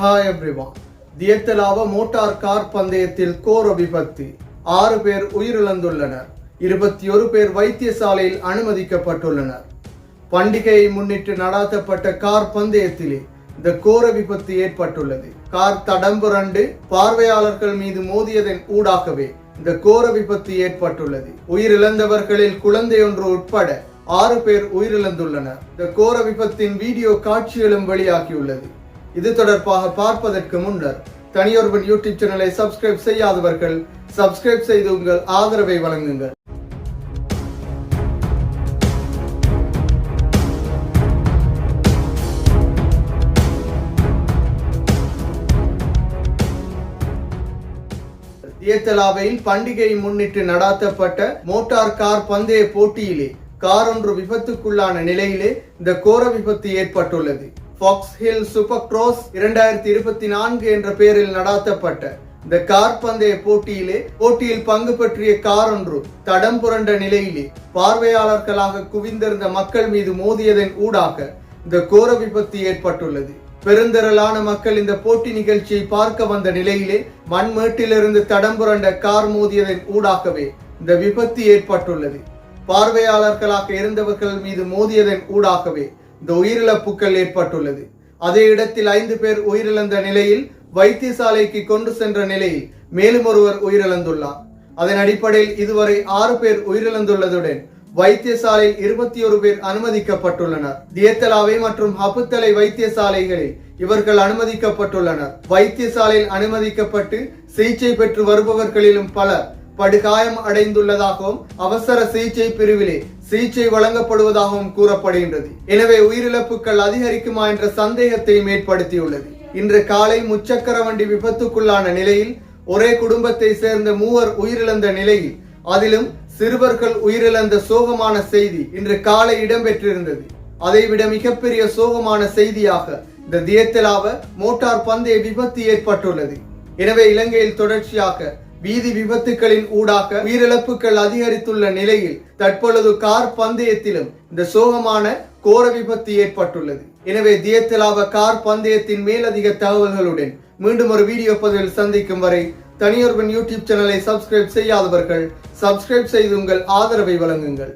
Hi everyone Diyatalawa motor car பந்தயத்தில் கோர விபத்து ஆறு பேர் உயிரிழந்துள்ளனர். இருபத்தி ஒரு பேர் வைத்தியசாலையில் அனுமதிக்கப்பட்டுள்ளனர். பண்டிகையை முன்னிட்டு நடாத்தப்பட்ட கார் பந்தயத்திலே இந்த கோர விபத்து ஏற்பட்டுள்ளது. கார் தடம்புரண்டு பார்வையாளர்கள் மீது மோதியதன் ஊடாகவே இந்த கோர விபத்து ஏற்பட்டுள்ளது. உயிரிழந்தவர்களில் குழந்தை ஒன்று உட்பட ஆறு பேர் உயிரிழந்துள்ளனர். இந்த கோர விபத்தின் வீடியோ காட்சிகளும் வெளியாகியுள்ளது. இது தொடர்பாக பார்ப்பதற்கு முன்னர் தனியொருவன் யூடியூப் சேனலை சப்ஸ்கிரைப் செய்யாதவர்கள் சப்ஸ்கிரைப் செய்து உங்கள் ஆதரவை வழங்குங்கள். ஏத்தலாவையில் பண்டிகையை முன்னிட்டு நடாத்தப்பட்ட மோட்டார் கார் பந்தய போட்டியிலே கார் ஒன்று விபத்துக்குள்ளான நிலையிலே இந்த கோர விபத்து ஏற்பட்டுள்ளது. ஃபாக்ஸ் ஹில் சூப்பர் கிராஸ் இரண்டாயிரத்தி இருபத்தி நான்கு என்ற பெயரில் நடாத்தப்பட்ட இந்த கார் பந்தய போட்டியிலே போட்டியில் பங்கு பற்றிய கார் ஒன்று தடம் புரண்ட நிலையிலே பார்வையாளர்களாக குவிந்திருந்த மக்கள் மீது மோதியதன் ஊடாக இந்த கோர விபத்து ஏற்பட்டுள்ளது. பெருந்திரளான மக்கள் இந்த போட்டி நிகழ்ச்சியை பார்க்க வந்த நிலையிலே மண்மேட்டிலிருந்து தடம் புரண்ட கார் மோதியதன் ஊடாகவே இந்த விபத்து ஏற்பட்டுள்ளது. பார்வையாளர்களாக இருந்தவர்கள் மீது மோதியதன் ஊடாகவே இந்த உயிரிழப்புகள் ஏற்பட்டுள்ளது. அதே இடத்தில் ஐந்து பேர் உயிரிழந்த நிலையில் வைத்தியசாலைக்கு கொண்டு சென்ற நிலையில் மேலும் ஒருவர் உயிரிழந்துள்ளார். அதன் அடிப்படையில் இதுவரை ஆறு பேர் உயிரிழந்துள்ளதுடன் வைத்தியசாலையில் இருபத்தி ஒரு பேர் அனுமதிக்கப்பட்டுள்ளனர். தியத்தலாவை மற்றும் ஹபுத்தலை வைத்தியசாலைகளில் இவர்கள் அனுமதிக்கப்பட்டுள்ளனர். வைத்தியசாலையில் அனுமதிக்கப்பட்டு சிகிச்சை பெற்று வருபவர்களிலும் பலர் படுகாயம் அடைந்துள்ளதாகவும் அவசர சிகிச்சை பிரிவிலே சிகிச்சை வழங்கப்படுவதாகவும் கூறப்படுகின்றது. எனவே உயிரிழப்புகள் அதிகரிக்குமா என்ற சந்தேகத்தையும் ஏற்படுத்தியுள்ளது இன்று காலை முச்சக்கர வண்டி விபத்துக்குள்ளான நிலையில் ஒரே குடும்பத்தை சேர்ந்த மூவர் உயிரிழந்த நிலையில் அதிலும் சிறுவர்கள் உயிரிழந்த சோகமான செய்தி இன்று காலை இடம்பெற்றிருந்தது. அதைவிட மிகப்பெரிய சோகமான செய்தியாக இந்த தியத்தலாவ மோட்டார் பந்தய விபத்து ஏற்பட்டுள்ளது. எனவே இலங்கையில் தொடர்ச்சியாக வீதி விபத்துகளின் ஊடாக உயிரிழப்புகள் அதிகரித்துள்ள நிலையில் தற்பொழுது கார் பந்தயத்திலும் இந்த சோகமான கோர விபத்து ஏற்பட்டுள்ளது. எனவே தியத்தலாவ கார் பந்தயத்தின் மேலதிக தகவல்களுடன் மீண்டும் ஒரு வீடியோ பதிவில் சந்திக்கும் வரை தனியொருவன் யூடியூப் சேனலை சப்ஸ்கிரைப் செய்யாதவர்கள் சப்ஸ்கிரைப் செய்து உங்கள் ஆதரவை வழங்குங்கள்.